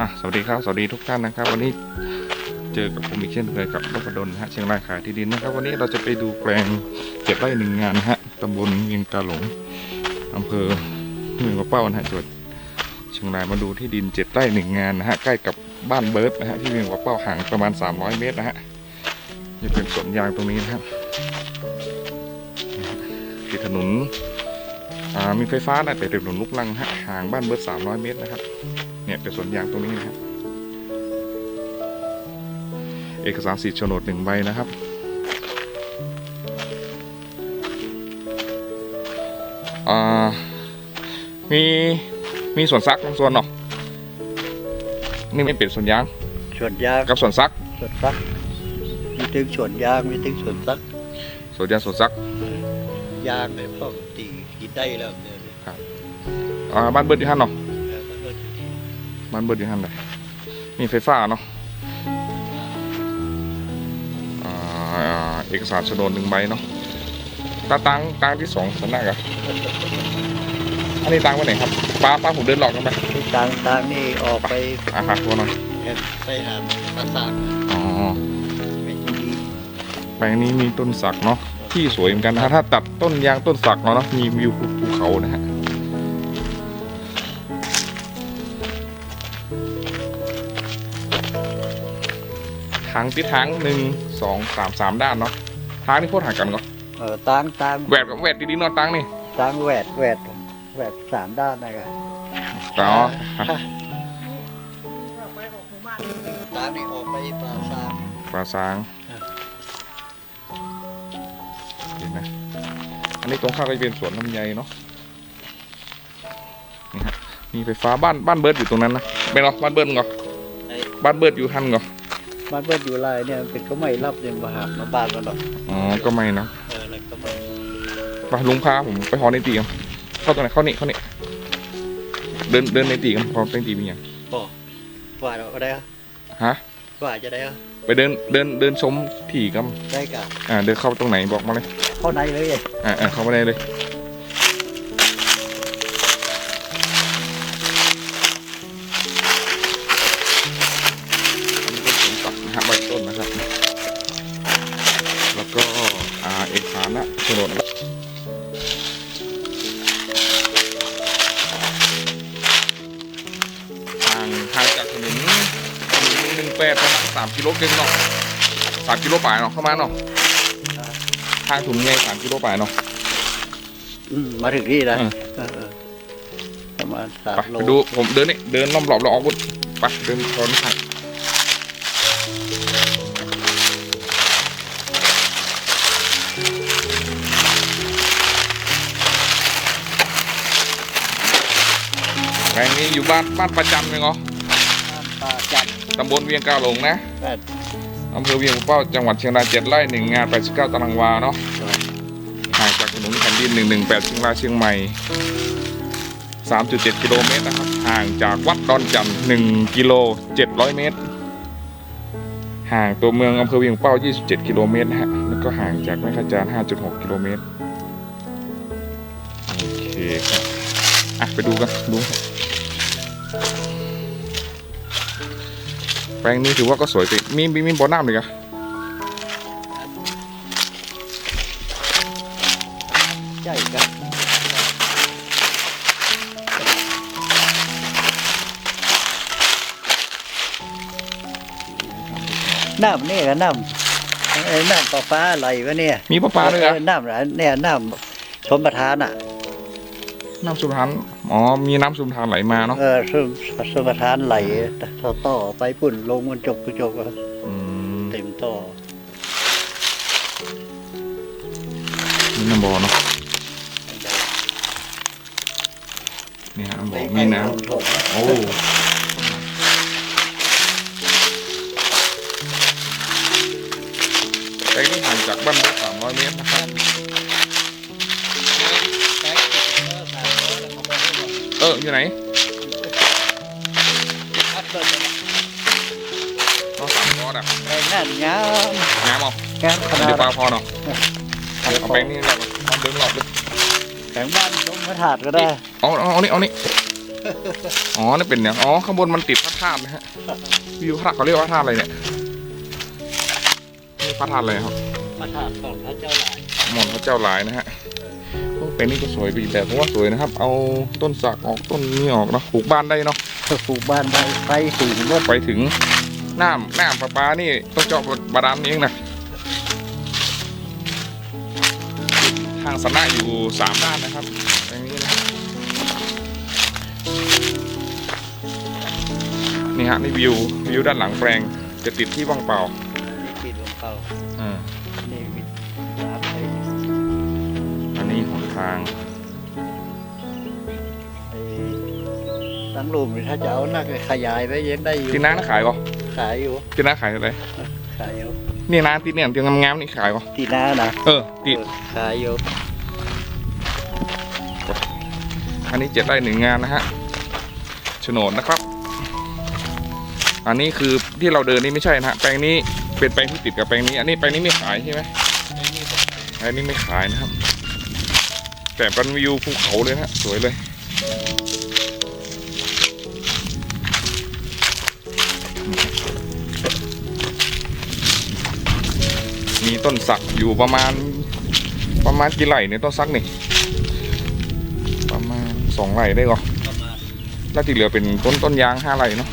อะสวัสดีครับ สวัสดีทุกท่านนะครับ วันนี้เจอกับผมอีกเช่นเคยกับรพดลนะฮะเชียงรายขายที่ดินนะครับ วันนี้เราจะไปดูแปลงเจ็ดไร่หนึ่งงานนะฮะตำบลเวียงกาหลงอำเภอเมืองกระเป้านะฮะจังหวัดเชียงรายมาดูที่ดินเจ็ดไร่หนึ่งงานนะฮะใกล้กับบ้านเบิร์ดนะฮะที่เวียงกระเป้าห่างประมาณ 300 เมตรนะฮะจะเป็นสวนยางตรงนี้นะครับติดถนน มีไฟฟ้านะแต่เป็นถนนลูกลังฮะห่างบ้านเบิร์ด300เมตรนะครับเนี่ยเป็นสวนยางตรงนี้นะครับเอกสารสิทธิ์โฉนดหนึ่งใบนะครับอ่ามีมีสวนซักบางส่วนเนาะนี่ไม่เป็นสวนยางสวนยางกับสวนซักสวนซักมีถึงสวนยางมีถึงสวนซักสวนยางสวนซัก ยางเนี่ยพวกตีกินได้แล้วเนี่ยอ่าบ้านเบิร์ดอยู่ฮันเนาะแล้วก็เออบ้านเบิร์ดอยู่ฮันเลยมีไฟฟ้าเนาะอ่าเอกสารโฉนดหนึ่งใบเนาะตาตังตังที่สองสำนักอะอันนี้ตังไว้ไหนครับป้าป้าผมเดินหลอกกันไปที่ต่างต่างนี่ออกไปอะค่ะตัวหน่อยไปหาปราสาทอ๋อ เป็นที่ดี แปลงนี้มีต้นสักเนาะ ที่สวยเหมือนกันนะฮะถ้าตัดต้นยางต้นสักเนาะเนอะมีวิวภูเขานะฮะทางทิศทางหนึ่งสองสามสามด้านเนาะทางนี่โคตรห่างกันก็เออต่างต่างแหวดกับแหวดดีๆเนาะตังนี่ต่างแหวดแหวดแหวดสามด้านนะครับอ๋อต่างนี่ออกไปปราสาทปลาซาง เห็นไหมอันนี้ตรงข้ามก็จะเป็นสวนลำไยเนาะนี่ฮะมีไฟฟ้าบ้านบ้านเบิร์ดอยู่ตรงนั้นนะเป็นเหรอบ้านเบิร์ดมึงเหรอไอ้บ้านเบิร์ดอยู่ทันเหรอบ้านเบิดอยู่ลายเนี่ยเป็นก็ไม่รับเนี่ยมาหามาบ้านกันหรอกอ๋อก็ไม่นะเออแล้วก็ไม่ไปลุงพาผมไปหอในตีกันเข้าตรงไหนเข้านี่เข้านี่เดินเดินในตีกันพอในตีมีอย่างว่าเราก็ได้อะฮะว่าจะได้อะ ไปเดินเดินเดินชมถี่กันได้กะอ่าเดินเข้าตรงไหนบอกมาเลย เข้าในเลยไงอ่าอ่าเข้ามาได้เลย ปดประมาณสามกิโลเกินเนาะสามกิโลป่ายเนาะเข้ามาเนาะทางถุงไงสามกิโลป่ายเนาะอืมมาถึงนี่นะอืมเออเออประมาณสามไปโลไปดูผมเดินนี่เดินล้อมรอบเราออกบุญไปเดินชนทางแปลงนี้อยู่บ้านบ้านประจันเลยเหรอ ปลาจันตำบลเวียงกาหลงนะแปดอำเภอเวียงเป้าจังหวัดเชียงรายเจ็ดไร่หนึ่งงาน89ตารางวาเนาะห่างจากถนนแผ่นดิน118เชียงรายเชียงใหม่3.7กิโลเมตรนะครับห่างจากวัดดอนจันทร์1กิโล700เมตร ห่างตัวเมืองอำเภอเวียงเป้า27กิโลเมตรนะฮะแล้วก็ห่างจากแม่ขจาน5.6กิโลเมตรโอเคครับอะไปดูกันดูครับ แปลงนี้ถือว่าก็สวยติมีมีมีบ่อน้ำเลยกะใหญ่กันน้ำนี่กับน้ำไอ้น้ำปลาฟ้าไหลวะเนี่ย มีปลาปลาด้วยเอกะอน้ำอะไรเนี่ยน้ำชมประทานอะ น้ำสุพรรณ อ๋อ มีน้ำสุพรรณไหลมาเนาะเออชมชมประทานไหลต่อต่อไปปุ่นลงมันจบกระจกอะอืมเต็มต่อมีน้ำบ่อเนาะนี่ฮะบ่อมีน้ำโอ้แปลงนี้ห่างจากบ้านเราสามร้อยเมตรนะครับ เออ อยู่ไหนก็สามร้อยอะแรงนั่นงามน้ำเอางามขนาเดี๋ยวปลาดพอเนาะเอาแปลงนี้เราเอาเดินหลอดเลยแข็งบ้านชมพระธาตุก็ได้เอาเอาเอานี่เอานี่อ๋อนี่เป็นเนี่ยอ๋อข้างบนมันติดพระธาตุนะฮะวิวพระธาตุเขาเรียกว่าพระธาตุอะไรเนี่ยนี่พระธาตุอะไรครับพระธาตุของพระเจ้าหลายหมอนพระเจ้าหลายนะฮะ โอ้เป็นนี่ก็สวยไปอีกแบบเพราะว่าสวยนะครับ เอาต้นสักออกต้นนี้ออกเนาะปลูกบ้านได้เนาะปลูกบ้านได้ไปสูงรถไปถึงน้ำน้ำประปานี่ต้องเจาะบาดาลเองนะทางสนะอยู่สามด้านนะครับอย่างนี้นะนี่ฮะนี่วิววิวด้านหลังแปลงจะติดที่ว่างเปล่านี่ติดของเขาอ่า ทางไอ้ตั้งรูมนี่ถ้าจะเอานักขยายไปยังได้อยู่ที่น้าน่าขายก็ขายอยู่ ที่น้าขายอะไรขายอยู่ นี่น้าที่เนี่ยที่งามๆนี่ขายก็ที่หน้านะเออติดเออขายอยู่อันนี้เจ็ดไร่หนึ่งงานนะฮะโฉนดนะครับ อันนี้คือที่เราเดินนี่ไม่ใช่นะฮะแปลงนี้เป็นแปลงที่ติดกับแปลงนี้ อันนี้แปลงนี้ไม่ขายใช่ไหมอันนี้ไม่ขายนะครับ แต่เป็นวิวภูเขาเลยนะฮะสวยเลยมีต้นสักอยู่ประมาณ ประมาณกี่ไร่เนี่ยต้นสักนี่ ประมาณสองไร่ได้ก่อนแล้วที่เหลือเป็นต้นต้นยางห้าไร่เนาะ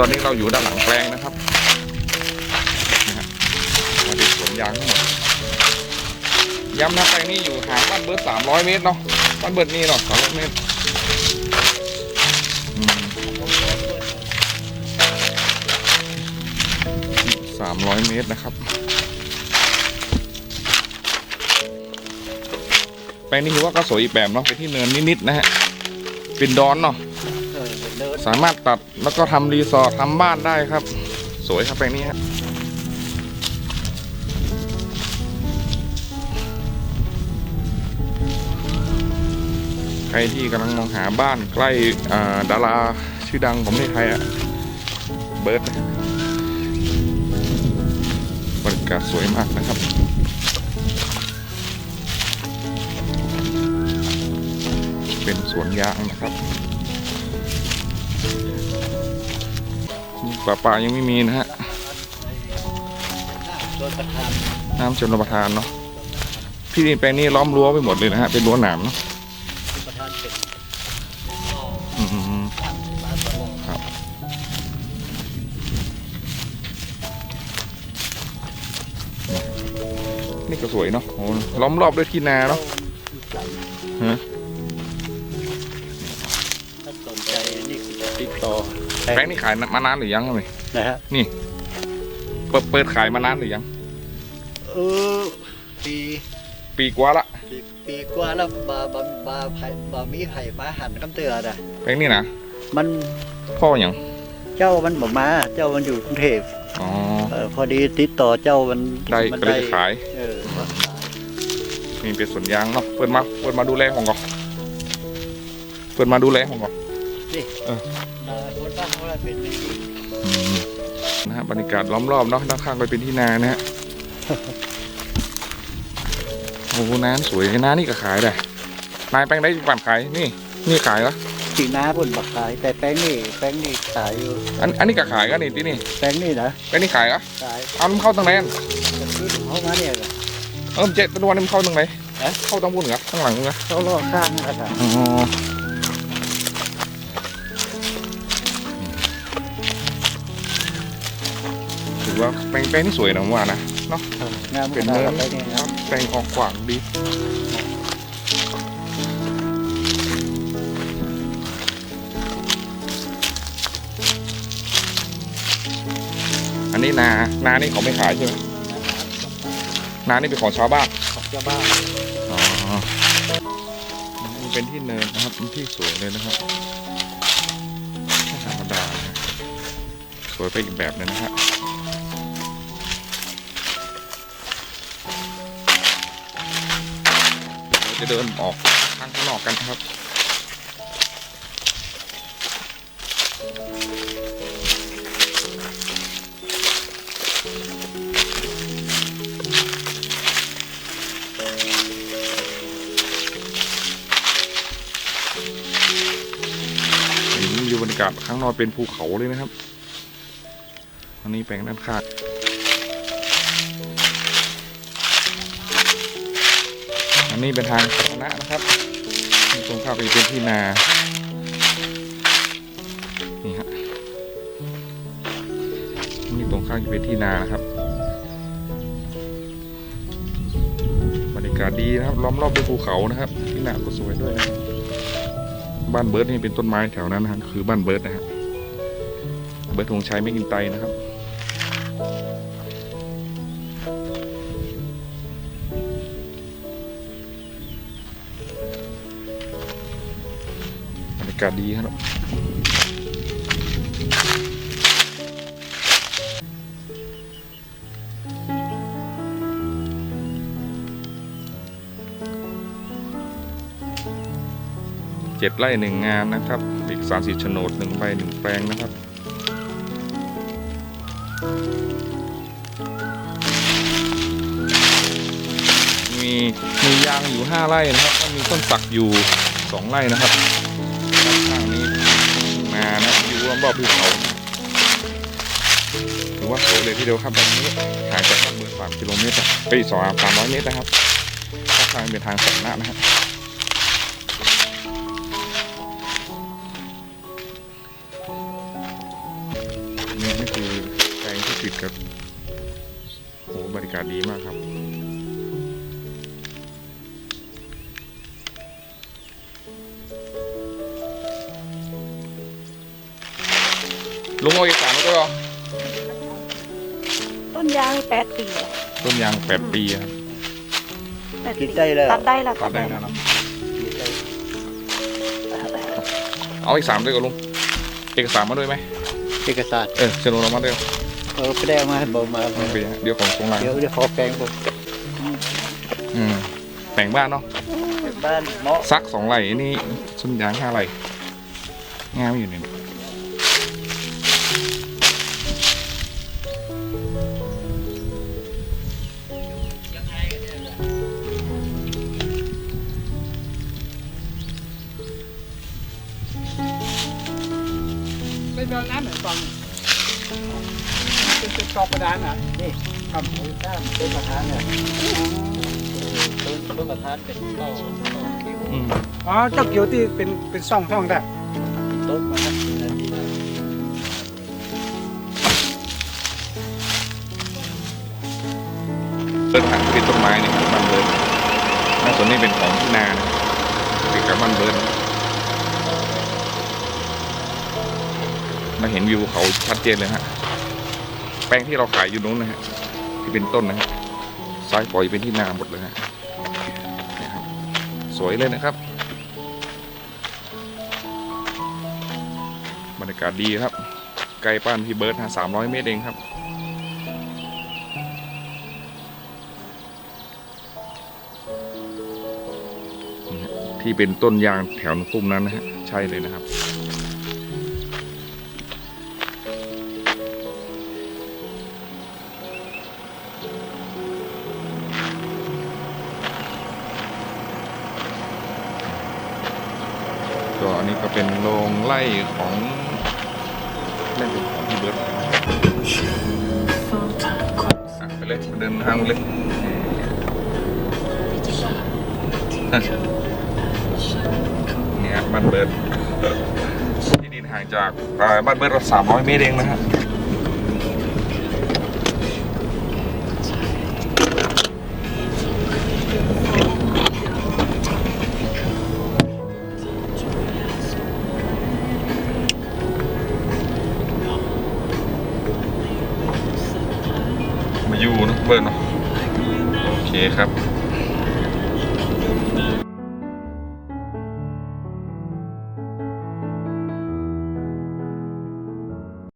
ตอนนี้เราอยู่ด้านหลังแปลงนะครับนะฮะมาดูสวนยางทั้งหมดย้ำนะแปลงนี้อยู่ห่างบ้านเบิร์ดสามร้อยเมตรเนาะบ้านเบิร์ดนี่เนาะสามร้อยเมตรสามร้อยเมตรนะครับ แปลงนี้ถือว่าก็สวยอีกแบบเนาะเป็นที่เนินนิดๆนะฮะเป็นดอนเนาะ สามารถตัดแล้วก็ทำรีสอร์ททำบ้านได้ครับ สวยครับแปลงนี้ฮะใครที่กำลังมองหาบ้านใกล้ดาราชื่อดังของประเทศไทยอะเบิร์ดบรรยากาศสวยมากนะครับ เป็นสวนยางนะครับ ป่าป่ายังไม่มีนะฮะ น้ำชนประทานเนาะ ที่ดินแปลงนี้ล้อมรั้วไปหมดเลยนะฮะ เป็นรั้วหนามเนาะอืมครับนี่ก็สวยเนาะล้อมรอบด้วยที่นาเนาะฮะ ติดต่อแปลงนี้ขายมานานหรือยังครับนี่นะฮะเปิดเปิดขายมานานหรือยัง เออปีปีกว่าละปีปีกว่าแล้วบาบาบาไผ่บามีไผ่มาหันคำเตือนอะแปลงนี้นะมันพ่ออย่างเจ้ามันบอกมา เจ้ามันอยู่กรุงเทพอ๋อเออพอดีติดต่อเจ้ามันได้มัก็เลยจะขายเออมาขายนี่เป็นสวนยางเนาะเปิดมาเปิดมาดูแลของก่อนเปิดมาดูแลของก่อนนาคนบ้าน เขาเป็นอย่างนี้นะฮะบรรยากาศล้อมรอบเนาะด้านข้างไปเป็นที่นานะฮะโอ้โหน้ำสวยน้านี่ก็ขายได้นายแป้งได้ปั่นขายนี่ นี่ขายเหรอสีน้าบนบักขายแต่แป้งนี่แป้งนี่ขายอยู่อันอันนี้ก็ขายกันนี่ที่นี่แป้งนี่นะแป้งนี่ขายเหรอขายเอามันเข้าทางไหนอันแต่ซื้อของเขามาเนี่ยเออเจ็ดตัวนี้มันเข้าทางไหนเอ๊ะเข้าทางบนเหรอข้างหลังเหรอเขาลอกข้างนะครับอ๋อ อว่าแปลงแปลงนี่สวยนะผมว่านะงามเป็นขนาเนื้อดอะไรเนี่ยครับแปลงออกขวางดีอันนี้นา นานี่เขาไม่ขายใช่ไหมนานี่เป็นของชาวบ้านของเจ้าบ้านอ๋อมันเป็นที่เนินนะครับเป็นที่สวยเลยนะครับไม่ธรรมดานะสวยไปอีกแบบหนึงนะฮะเรา จะเดินออกทางข้างนอกกันครับ อันนี้อยู่บรรยากาศข้างนอกเป็นภูเขาเลยนะครับ อันนี้แปลงด้านข้าง นนี้เป็นทางสาธารณะนะครับมีตรงข้าไปเป็นที่นา นี่ฮะ นี่ตรงข้างจะเป็นที่นานะครับ บรรยากาศดีนะครับ ล้อมรอบด้วยภูเขานะครับ ที่นาก็สวยด้วยนะ บ้านเบิร์ดนี่เป็นต้นไม้แถวนั้นนะฮะคือบ้านเบิร์ดนะฮะ เบิร์ดธงชัยไม่กินไตนะครับากาศดีครับเจ็ดไร่หนึ่งงานนะครับเอกสารสิทธิ์โฉนดหนึ่งใบหนึ่งแปลงนะครับ มีมียางอยู่ห้าไร่นะครับ มีต้นสักอยู่สองไร่นะครับ นานะอยู่รอบภูเขาถือว่าสวยเลยทีเดียวครับตรงนี้ห่างจากบ้านเมืองสามกิโลเมตรนะไปสองสามร้อยเมตรนะครับข้าทางเป็นทางสาธารณะนะครับนี่นี่คือแปลงที่ติดกับโอ้บรรยากาศดีมากครับ ลุงเอาเอกสารมาด้วยเหรอต้นยางแปดปีอะต้นยางแปดปีครับแปดคิปีดได้แล้ว ตัดได้แล้วตัดได้แล้วเนอะเอาเอกสารด้วยกับลุงเอกสารมาด้วยไหมเอกสารเออเชิญลุงเรามาด้วยเออไปได้มาบอกมาเอาไปเดี๋ยวของตรงหลังเดี๋ยวเดี๋ยวขอแปลงผมอืมแต่งบ้านเนาะบ้านเนาะซักสองไร่นี่ส้นยางห้าไร่งามอยู่เนี่ย เป็นกรอบกระดานเหรอนี่ทำมือด้านเป็นประธานเนี่ยต้นต้นประธานเป็นต้นต้นคิ้วอืมอ๋อเจ้าเกียวที่เป็นเป็นซ่องท่องได้ต้นประธานนั่นนี่นะเดินทางเป็นต้นไม้เนี่ยครับบ้านเบิร์ดหน้าสวนนี่เป็นของที่นานะติดกับบ้านเบิร์ดมาเห็นวิวเขาชัดเจนเลยฮะ แปลงที่เราขายอยู่นู้นนะฮะที่เป็นต้นนะฮะซ้ายปล่อยเป็นที่นาหมดเลยฮะเนี่ยครับสวยเลยนะครับบรรยากาศดีครับใกลบ้านพี่เบิร์ดฮะสามร้อยเมตรเองครับ ที่เป็นต้นยางแถวพุ่มนั้นนะฮะ ใช่เลยนะครับ ก็อันนี้ก็เป็นโรงไล่ของเล่นเป็นของพี่เบิร์ดนะครับอะไปเลยเดินทางเลยเนี่ยบ้านเบิร์ดที่ดินห่างจากบ้านเบิร์ดเราสามร้อยเมตรเองนะฮะ